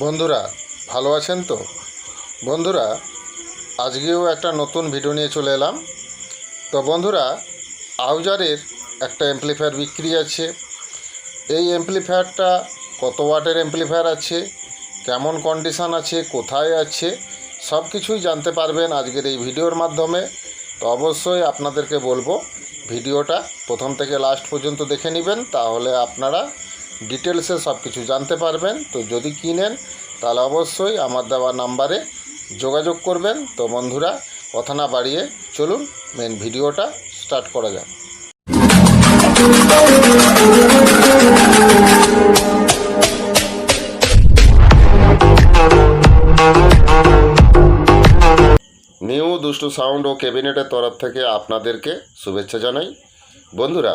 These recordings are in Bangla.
বন্ধুরা, ভালো আছেন তো? বন্ধুরা, আজকেও একটা নতুন ভিডিও নিয়ে চলে এলাম। তো বন্ধুরা, আউজারের একটা এমপ্লিফায়ার বিক্রি আছে। এই এমপ্লিফায়ারটা কত ওয়াটের এমপ্লিফায়ার আছে? কেমন কন্ডিশান আছে? কোথায় আছে? সব কিছুই জানতে পারবেন আজকের এই ভিডিওর মাধ্যমে। তো অবশ্যই আপনাদেরকে বলব, ভিডিওটা প্রথম থেকে লাস্ট পর্যন্ত দেখে নেবেন, তাহলে আপনারা ডিটেলসে সব কিছু জানতে পারবেন। তো যদি কিনেন, তাহলে অবশ্যই আমার দেওয়া নাম্বারে যোগাযোগ করবেন। তো বন্ধুরা, কথা না বাড়িয়ে চলুন মেন ভিডিওটা স্টার্ট করা যাক। নিউ দুষ্টু সাউন্ড ও ক্যাবিনেটের তরফ থেকে আপনাদেরকে শুভেচ্ছা জানাই। বন্ধুরা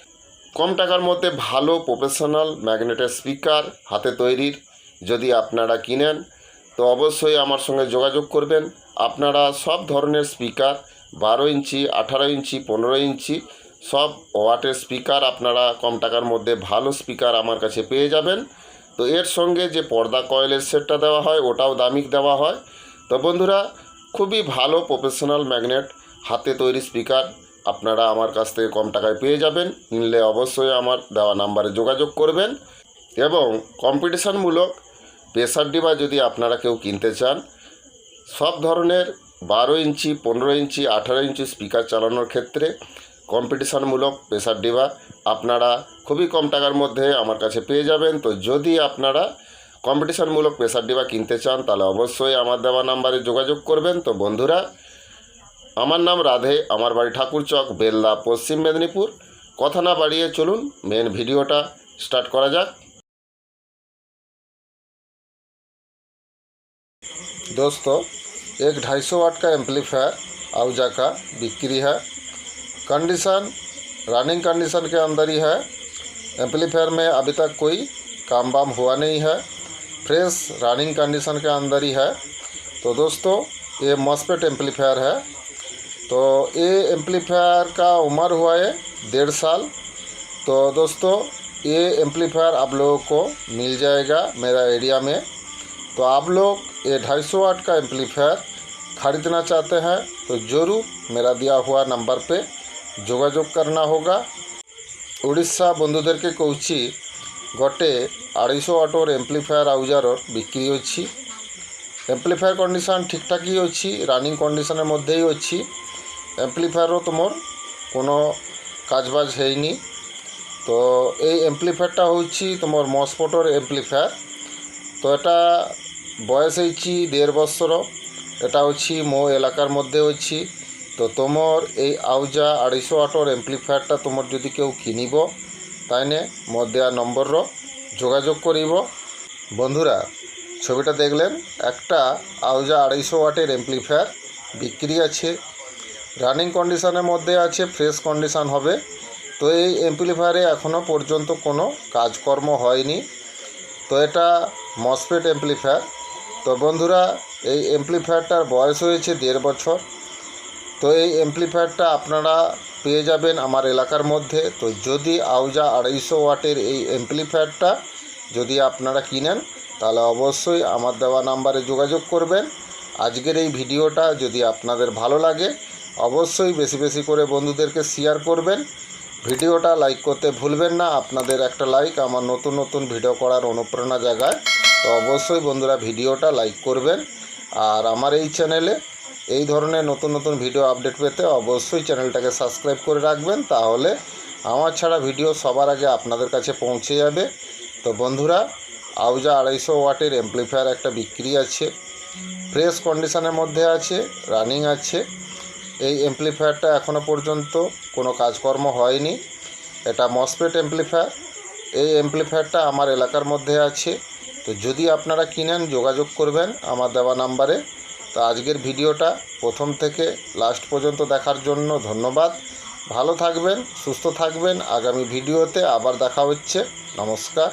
কম টাকার মধ্যে ভালো প্রফেশনাল ম্যাগনেটের স্পিকার হাতে তৈরির যদি আপনারা কিনেন, তো অবশ্যই আমার সঙ্গে যোগাযোগ করবেন। আপনারা সব ধরনের স্পিকার বারো ইঞ্চি, আঠারো ইঞ্চি, পনেরো ইঞ্চি, সব ওয়াটের স্পিকার আপনারা কম টাকার মধ্যে ভালো স্পিকার আমার কাছে পেয়ে যাবেন। তো এর সঙ্গে যে পর্দা কয়েলের সেটটা দেওয়া হয়, ওটাও দামিক দেওয়া হয়। তো বন্ধুরা, খুবই ভালো প্রফেশনাল ম্যাগনেট হাতে তৈরি স্পিকার আপনারা আমার কাছ থেকে কম টাকায় পেয়ে যাবেন। কিনলে অবশ্যই আমার দেওয়া নাম্বারে যোগাযোগ করবেন। এবং কম্পিটিশানমূলক প্রেসার ডিবা যদি আপনারা কেউ কিনতে চান, সব ধরনের বারো ইঞ্চি, পনেরো ইঞ্চি, আঠারো ইঞ্চি স্পিকার চালানোর ক্ষেত্রে কম্পিটিশানমূলক প্রেসার ডিবা আপনারা খুবই কম টাকার মধ্যে আমার কাছে পেয়ে যাবেন। তো যদি আপনারা কম্পিটিশানমূলক প্রেসার ডিবা কিনতে চান, তাহলে অবশ্যই আমার দেওয়া নাম্বারে যোগাযোগ করবেন। তো বন্ধুরা আমার নাম রাধে, আমার ठाकुर ঠাকুরচক বেলদা पश्चिम মেদিনীপুর। কথা না বাড়িয়ে চলুন মেন ভিডিওটা স্টার্ট করা যাক। दोस्तों एक ढाई सौ वाट का एम्पलीफायर आउजा का बिक्री है कंडीशन रनिंग कंडीशन के अंदर ही है एम्पलीफायर में अभी तक कोई काम बाम हुआ नहीं है फ्रेश रनिंग कंडीशन के अंदर ही है तो दोस्तों ये मॉस्पेट एम्पलीफायर है तो ये एम्पलीफायर का उम्र हुआ है डेढ़ साल। तो दोस्तों, ये एम्पलीफायर आप लोगों को मिल जाएगा मेरा एरिया में। तो आप लोग ये ढाई सौ वाट का एम्पलीफायर खरीदना चाहते हैं तो ज़रूर मेरा दिया हुआ नंबर पे जोगाजोग करना होगा। উড়িষ্যা বন্ধুদেরকে কৌছি গটে আড়াইশো बिक्री अच्छी আউজার कंडीशन ठीक ठाक ही अच्छी रनिंग कंडीशन मध्य ही अच्छी এম্পলিফায়ারও তোমার কোনো কাজবাজ হয়নি। তো এই এম্পলিফায়ারটা হচ্ছে তোমার মসপটর এম্পলিফায়ার তো এটা বয়স হয়েছি দেড় বছর এটা হচ্ছে মো এলাকার মধ্যে হচ্ছে তো তোমার এই আউজা আড়াইশো আটর এম্পলিফায়ারটা তোমার যদি কেউ কিনিব, তাইনে মোর দেওয়া নম্বরর যোগাযোগ করিব। বন্ধুরা, ছবিটা দেখলেন, একটা আউজা আড়াইশো ওয়াটের এম্পলিফায়ার বিক্রি আছে। রানিং কন্ডিশনের মধ্যে আছে, ফ্রেশ কন্ডিশন হবে। তো এই এমপ্লিফায়ারে এখনও পর্যন্ত কোনো কাজকর্ম হয়নি। তো এটা মসপেট এমপ্লিফায়ার তো বন্ধুরা, এই এমপ্লিফায়ারটার বয়স হয়েছে দেড় বছর। তো এই এমপ্লিফায়ারটা আপনারা পেয়ে যাবেন আমার এলাকার মধ্যে। তো যদি আউজা আড়াইশো ওয়াটের এই এমপ্লিফায়ারটা যদি আপনারা কিনেন, তাহলে অবশ্যই আমার দেওয়া নাম্বারে যোগাযোগ করবেন। আজকের এই ভিডিওটা যদি আপনাদের ভালো লাগে অবশ্যই বেশি বেশি করে বন্ধুদেরকে শেয়ার করবেন। ভিডিওটা লাইক করতে ভুলবেন না। আপনাদের একটা লাইক আমার নতুন নতুন ভিডিও করার অনুপ্রেরণা জাগায়। তো অবশ্যই বন্ধুরা ভিডিওটা লাইক করবেন। আর আমার এই চ্যানেলে এই ধরনের নতুন নতুন ভিডিও আপডেট পেতে অবশ্যই চ্যানেলটাকে সাবস্ক্রাইব করে রাখবেন। তাহলে আমার ছাড়া ভিডিও সবার আগে আপনাদের কাছে পৌঁছে যাবে। তো বন্ধুরা, আউজা আড়াইশো ওয়াটের অ্যাম্প্লিফায়ার একটা বিক্রি আছে। ফ্রেশ কন্ডিশনের মধ্যে আছে রানিং আছে। এই অ্যাম্প্লিফায়ারটা এখনও পর্যন্ত কোনো কাজকর্ম হয়নি। এটা মসপেট অ্যাম্প্লিফায়ার এই অ্যাম্প্লিফায়ারটা আমার এলাকার মধ্যে আছে। তো যদি আপনারা কিনেন, যোগাযোগ করবেন আমার দেওয়া নাম্বারে। তো আজকের ভিডিওটা প্রথম থেকে লাস্ট পর্যন্ত দেখার জন্য ধন্যবাদ। ভালো থাকবেন, সুস্থ থাকবেন। আগামী ভিডিওতে আবার দেখা হচ্ছে। নমস্কার।